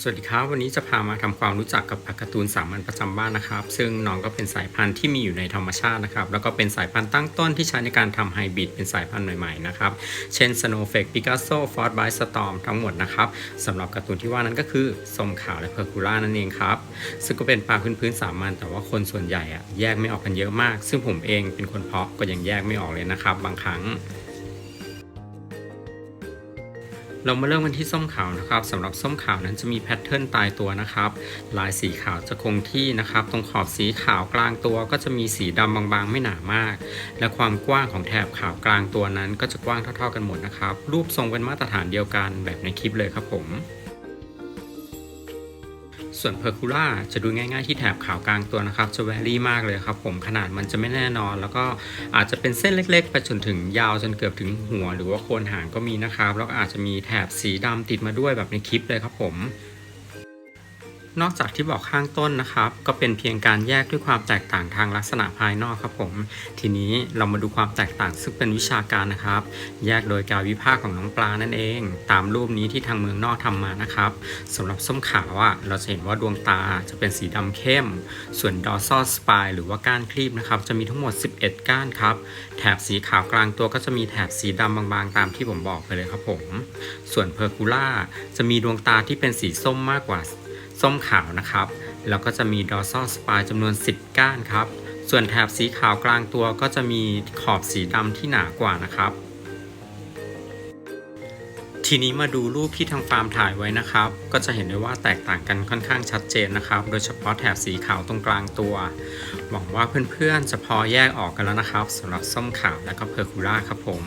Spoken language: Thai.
สวัสดีครับ วันนี้จะพามาทำความรู้จักกับผักการ์ตูนสามัญประจำบ้านนะครับ ซึ่งน้องก็เป็นสายพันธุ์ที่มีอยู่ในธรรมชาตินะครับ แล้วก็เป็นสายพันธุ์ตั้งต้นที่ใช้ในการทำไฮบริดเป็นสายพันธุ์ใหม่ๆนะครับ เช่น Snowflake Picasso Ford by Storm ทั้งหมดนะครับสำหรับการ์ตูนที่ว่านั้นก็คือส้มขาวและเพอร์คูล่านั่นเองครับ ซึ่งก็เป็นปลาพื้นๆสามัญแต่ว่าคนส่วนใหญ่อะแยกไม่ออกกันเยอะมาก ซึ่งผมเองเป็นคนเพาะก็ยังแยกไม่ออกเลยนะครับบางครั้ง เรามาเริ่มกันที่ส้มขาวนะครับสำหรับส้มขาวนั้นจะมีแพทเทิร์นตายตัวนะครับ ลายสีขาวจะคงที่นะครับ ตรงขอบสีขาวกลางตัวก็จะมีสีดำบางๆ ไม่หนามาก และความกว้างของแถบขาวกลางตัวนั้นก็จะกว้างเท่า ๆกันหมดนะครับ รูปทรงเป็นมาตรฐานเดียวกันแบบในคลิปเลยครับผม ส่วนเพอร์คูล่าจะดูง่ายๆที่แถบขาวกลางตัวนะครับ จะแวรี่มากเลยครับผมขนาดมันจะไม่แน่นอน แล้วก็อาจจะเป็นเส้นเล็กๆ ไปจนถึงยาวจนเกือบถึงหัว หรือว่าโคนหางก็มีนะครับ แล้วก็อาจจะมีแถบสีดำติดมาด้วยแบบในคลิปเลยครับผม นอกจากที่บอกข้างต้นนะครับ ก็เป็นเพียงการแยกด้วยความแตกต่างทางลักษณะภายนอกครับผม ทีนี้เรามาดูความแตกต่างซึ่งเป็นวิชาการนะครับ แยกโดยการวิพากษ์ของน้องปลานั่นเอง ตามรูปนี้ที่ทางเมืองนอกทำมานะครับสำหรับส้มขาวอะเราจะเห็นว่าดวงตาจะเป็นสีดำเข้ม ส่วนดอซ a l สปายหรือว่าก้านคลีบนะครับ จะมีทั้งหมด 11 ก้านครับ แถบสีขาวกลางตัวก็จะมีแถบสีดำบางๆ ตามที่ผมบอกไปเลยครับผม ส่วนเพอร์คูล่าจะมีดวงตาที่เป็นสีส้มมากกว่า ส้มขาวนะครับ แล้วก็จะมีดอซ a l สปายจำนวน 10 ก้านครับ ส่วนแถบสีขาวกลางตัวก็จะมีขอบสีดำที่หนากว่านะครับ ทีนี้มาดูรูปที่ทางฟาร์มถ่ายไว้นะครับ ก็จะเห็นได้ว่าแตกต่างกันค่อนข้างชัดเจนนะครับ โดยเฉพาะแถบสีขาวตรงกลางตัว หวังว่าเพื่อนๆจะพอแยกออกกันแล้วนะครับสำหรับส้มขาวและก็เพอร์คูล่าครับผม